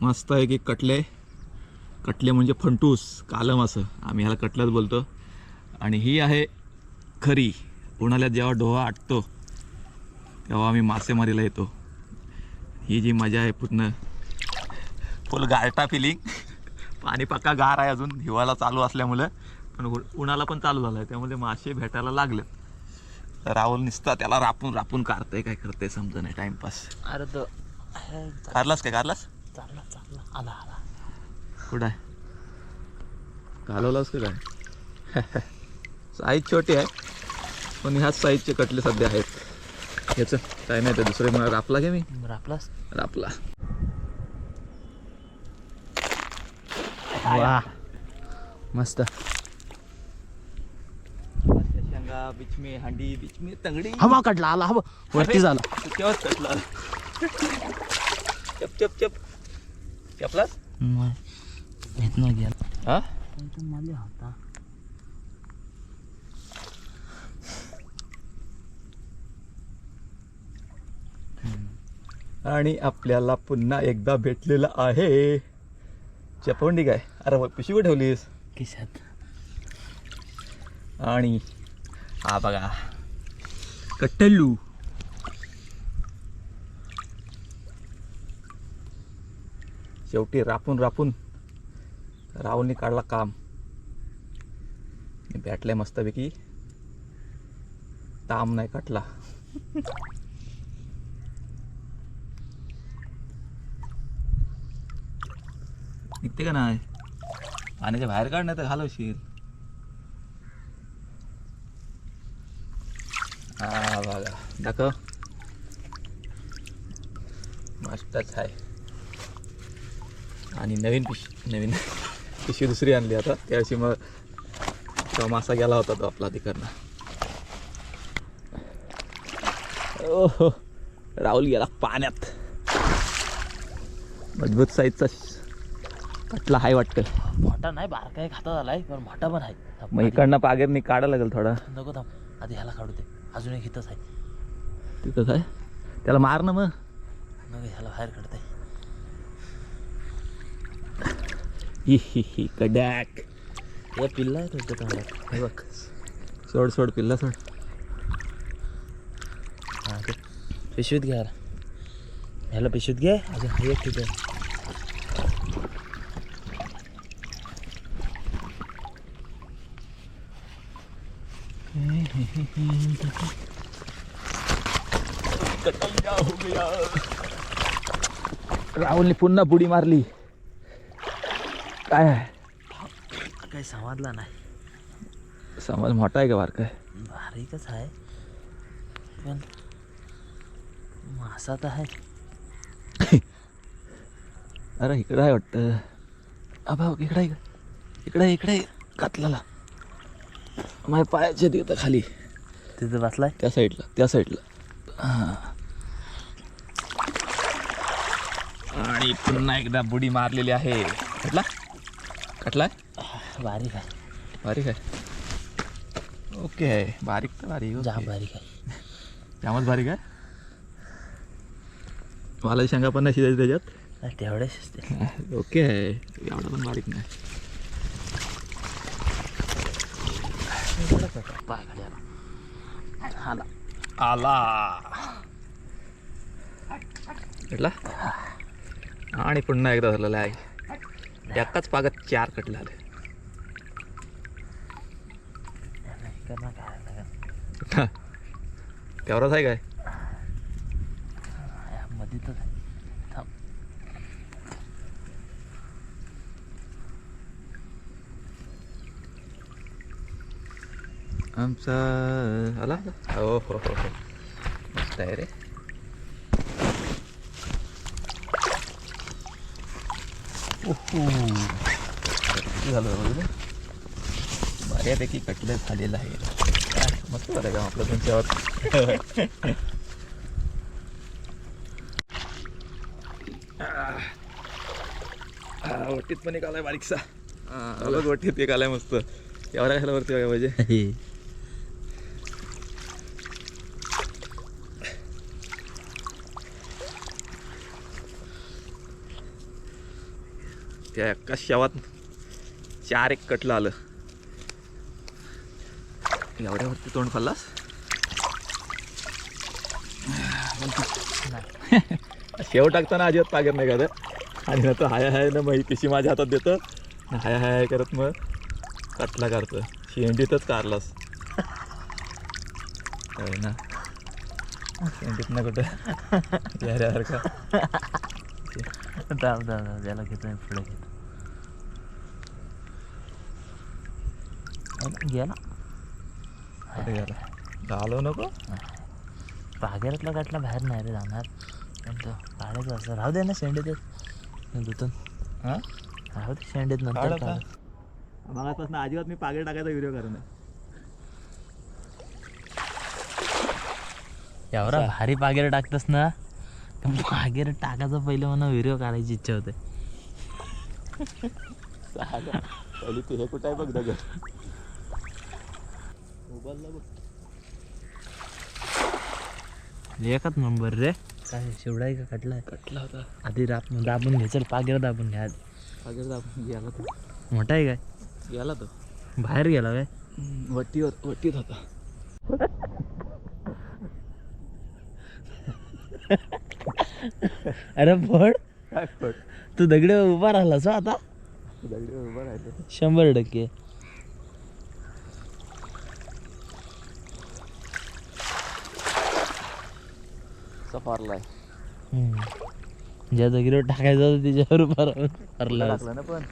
मस्त आहे की कटले. कटले म्हणजे फंटूस कालम असं. आम्ही ह्याला कटलंच बोलतो. आणि ही आहे खरी. उन्हाळ्यात जेव्हा डोहा आटतो तेव्हा आम्ही मासेमारीला येतो. ही जी मजा आहे पूर्ण. फुल गारटा फिलिंग पाणी पक्का गार आहे अजून. हिवाळा चालू असल्यामुळं. पण उ- उन्हाळा पण चालू झाला आहे त्यामुळे मासे भेटायला लागले. राहुल निसता त्याला रापून रापून काढतंय. काय करते समजा नाही. टाइमपास अरे तो कारलास काय? कारलास चालला चालला. आला आला. कुठं आहे? घालवलास का काय? साईज छोटी आहे पण ह्याच साईजचे कटले सध्या आहेत. ह्याचं काय नाही तर दुसरे मला रापला घे मी? बरं आपलाच रापला वा मस्त. शेंगा बीच में हांडी बीच में तंगडी. हवा काढला आला हवा. वरती झाला. तू तेव्हाच कटला? चप चप चप. हा आणि आपल्याला पुन्हा एकदा भेटलेलं आहे. चपवंडी काय? अरे व- पिशवी ठेवलीस? किशात आणि हा बघा. कट्टल्लू. शेवटी रापून रापून राहुलने काढला काम. मी मस्तपैकी. ताम नाही कटला. निघते का नाही? पाण्याच्या बाहेर काढ नाही तर घालवशील हा बघा. दाखव. मस्तच आहे. आणि नवीन पिश नवीन पिशवी दुसरी आणली आता. त्याशी मग तो मासा गेला होता तो आपला तिकडनं. ओहो राहुल गेला पाण्यात. मजबूत साईजचा कटला हाय वाटतं. मोठा नाही बारका एक हातात आलाय पण मोठा पण आहे. मग इकडनं पागेरनी काढायला लागेल थोडा. नको थांब आधी ह्याला काढू दे. अजून एक इथंच आहे. तिथं काय? त्याला मार ना मग. ह्याला बाहेर काढताय हि कड्याक हे पिल्ला आहे तुमच्या तोंडात हे बघ. सोड सोड पिल्ला सोड. हा ते पिशवीत घ्या ह्याला पिशवीत घे. अजून हा एक तिथे राहुलने पुन्हा बुडी मारली. काय? आहे काही समजला नाही. समाज मोठा आहे का बारका? आहे बारीकच आहे. पण मासा तर आहे. अरे इकडं आहे वाटतं. अबा इकडं आहे का? इकडं आहे इकडे आहे. कातलाला. माझ्या पायाच्या तिथं खाली. तिथं बसलाय? त्या साईडला त्या साईडला. हां. आणि पुन्हा एकदा बुडी मारलेली आहे. कटला कटला बारीक आहे बारीक आहे ओके आहे बारीक तर बारीक जाम ओके. बारीक आहे जामच बारीक आहे मला शेंगा पण नाही शिजायची त्याच्यात? तेवढेच असते ओके आहे एवढा पण बारीक नाही. आला. आला. आणि पुन्हा एकदा झालेला आहे. एकाच पागात चार काढायला लागेल. तेवढाच आहे काय? या मधीतच आहे थांब आमचा आला? हो हो हो हो. मस्त आहे रे. झालं बऱ्यापैकी कटलं झालेलं आहे. मस्त झालं का आपलं तुमच्यावर? वटीत पण एक आलाय बारीकसा. अलग वटीत एक आलाय मस्त. एवढ्या ह्याला वरती बघा पाहिजे. त्या एका शेवात चार एक कटलं आलं. एवढ्यावरती तोंड खाल्लास शेव टाकताना अजिबात पागत नाही का आणि नंतर हाय हाय ना मग पिशी माझ्या हातात देतं. हाय हाय हाय करत मग कटला काढतं शेंडीतच कारलास. ना? शेंडीत ना कुठं? याऱ्यासारखा थांब थांब थांब त्याला घेतो मी पुढे घेतो. गेला कुठे गेला नको? बागेरातला काटला बाहेर नाही रे जाणार. पण तो काढायचं असं राहू दे ना शेंडीत दुतून हां? राहू दे शेंडीत नंतर. मगापासून अजिबात मी पागेर टाकायचा व्हिडिओ करू नये. एवढा भारी पागेर टाकतस ना तर पागेर टाकायचं पहिले मला व्हिडिओ काढायची इच्छा होते. पहिली ते हे कुठं आहे बघ दगड? मोबाईलला बघ एकच नंबर रे. काय शेवडाय का? कटलाय कटला होता. आधी राप दाबून घे चल पागेर दाबून घ्या आधी. पागेर दाबून गेला तो. मोठा आहे काय? गेला तो. बाहेर गेला काय वट्टीवर वट्टीत होता अरे पण काय फट तू दगडे उभा राहिलास हो आता. दगडीवर उभा राहिलो. शंभर टक्के. सफारलाय हम्म. ज्या दगडीवर टाकायचं होतं त्याच्यावर लागला ना पण.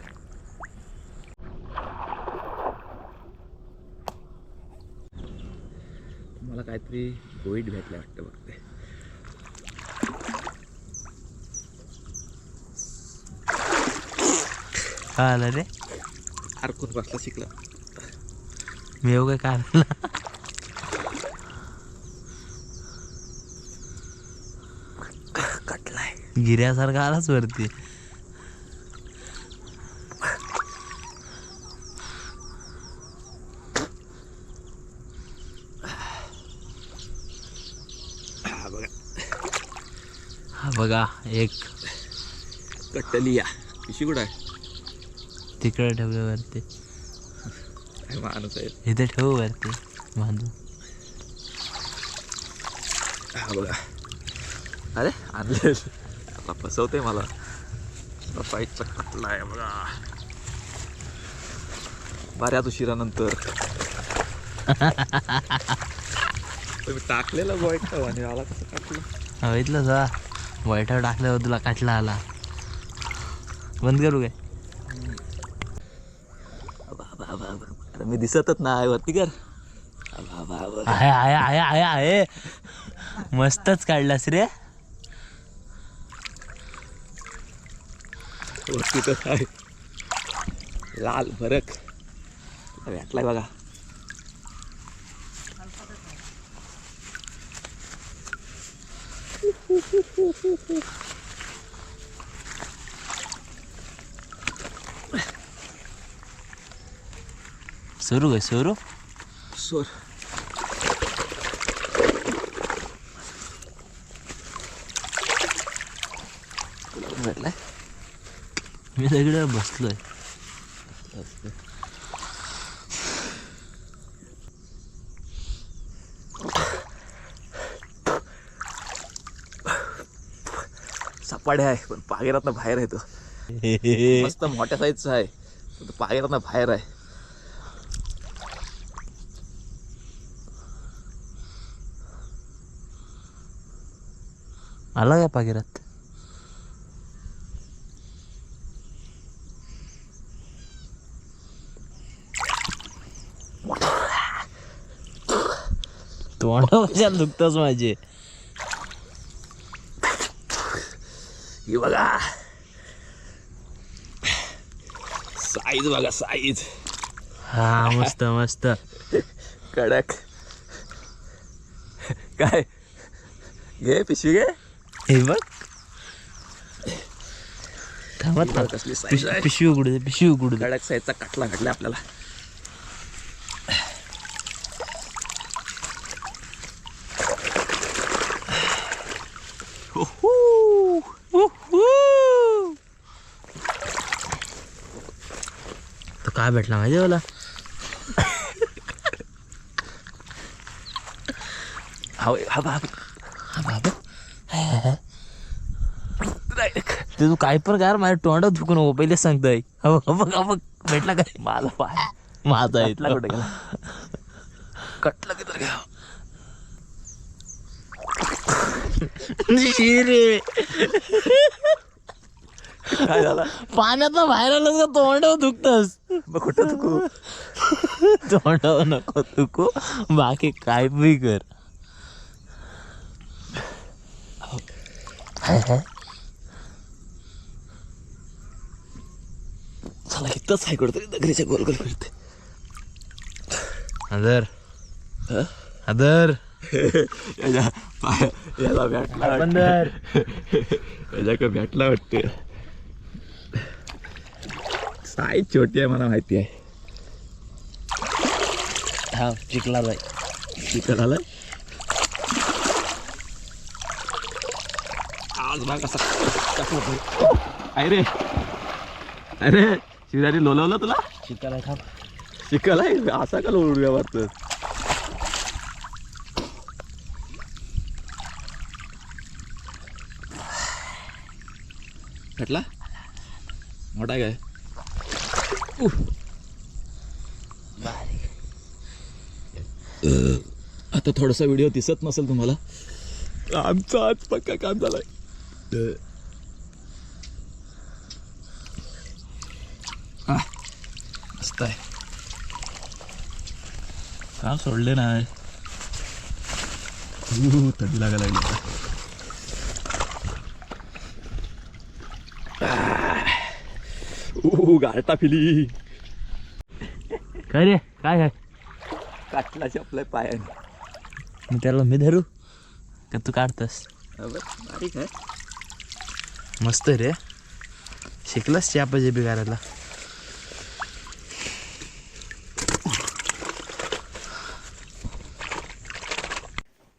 मला काहीतरी गोईट भेटलं वाटतं बघते. काय आलं रे? अरकून बसला शिकला. मी येऊ काय काढला कटलाय गिऱ्यासारखा आलाच वरती. हा बघा. हा बघा एक. कट्टलिया पिशी कुठं आहे? तिकडे ठेवलं वरती. काय माणूस आहे? इथे ठेवू वरती बांधून. हा बघा. अरे आणले आता फसवते मला. पाईटचा कटला आहे बघा. बऱ्याच उशिरानंतर. तुम्ही टाकलेलं बॉईट आणि आला कसं टाकलं बघितलं जा. वाईटावर टाकल्यावर तुला काटला आला. बंद करू काय? अरे मी दिसतच नाही वरती कर. आहे आहे आहे आहे आहे. मस्तच काढलास रे. तर आहे. लाल भरक. भेटलाय बघा. सुरू काय सुरू. सोर. भेटलाय. मी सगळं बसलोय. सपाड्या आहे पण पागेरातनं बाहेर आहे तो मस्त मोठ्या साईजचा आहे तो पागेरातनं बाहेर आहे. आला काय पागिरात कशाला दुखतच माझे. ही बघा. साईज बघा साईज. हा मस्त मस्त. कडक. काय? घे पिशवी घे. हे बघ. थांबत कसली साईज पिशवी उघडू दे पिशवी उघडू कडक साईजचा कटला घडला आपल्याला. काय भेटला माहिती मला हा हा हा बाब ते तू काय पण काय माझ्या तोंडात दुखू नको पहिले सांगताय बघ भेटला काय माझा पाय. माझा इथला कुठे गेला? कटला किती घ्या. रे. काय झाला पाण्यात बाहेर आलं का तोंडावर दुखतस मग कुठं चुकू तोंडावर नको दुखू बाकी काय बी कर हाय हाय चला इथंच आहे कुठतरी दगरीच्या गोल गोल फिरते अदर अदर याच्या पाय याला भेटला बंदर याच्याकडे भेटला वाटते साईज छोटी आहे मला माहिती आहे. हा चिकला बाई. चिकन आलं आज बघ कसा. अरे अरे शिवराजी लोलवलं तुला? चिकल आहे थांब. चिकल आहे? असा का लोळूया वाटतं? भेटला? मोठा काय? आता थोडासा व्हिडिओ दिसत नसेल तुम्हाला. आमचं आज पक्का काम झालाय. मस्त आहे. काम सोडले नाही हो, थंडी लागायला लागली. ऊ, गारटा फिली काय रे? काय आहे? काटला आपल्या पायाने. मी त्याला मी धरू? का तू काढतस? बारीक आहे. मस्त रे. शिकलास चापाचे बी करायला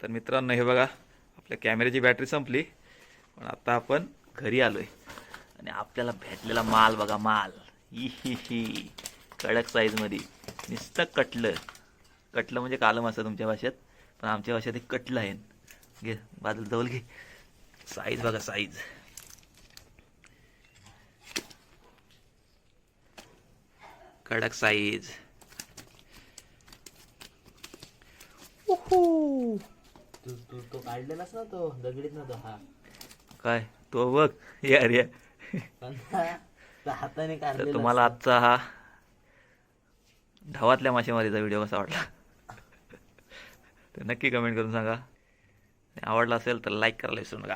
तर मित्रांनो हे बघा आपल्या कॅमेऱ्याची बॅटरी संपली. पण आता आपण घरी आलोय. आणि आपल्याला भेटलेला माल बघा माल. ही ही ही. कडक साईजमध्ये नुसतं कटलं. कटलं म्हणजे कालम असतं तुमच्या भाषेत पण आमच्या भाषेत हे कटलं आहे. घे बाजूला जवळ घे. साईज बघा साईज कडक साईज तू तू तो काढलेलास ना तो दगडीत ना तो हा. काय? तो बघ. यार या हाताने तर काढलेला तुम्हाला आजचा हा ढवातल्या मासेमारीचा व्हिडिओ कसा वाटला? तर नक्की कमेंट करून सांगा. आणि आवडला असेल तर लाईक करायला विसरू नका.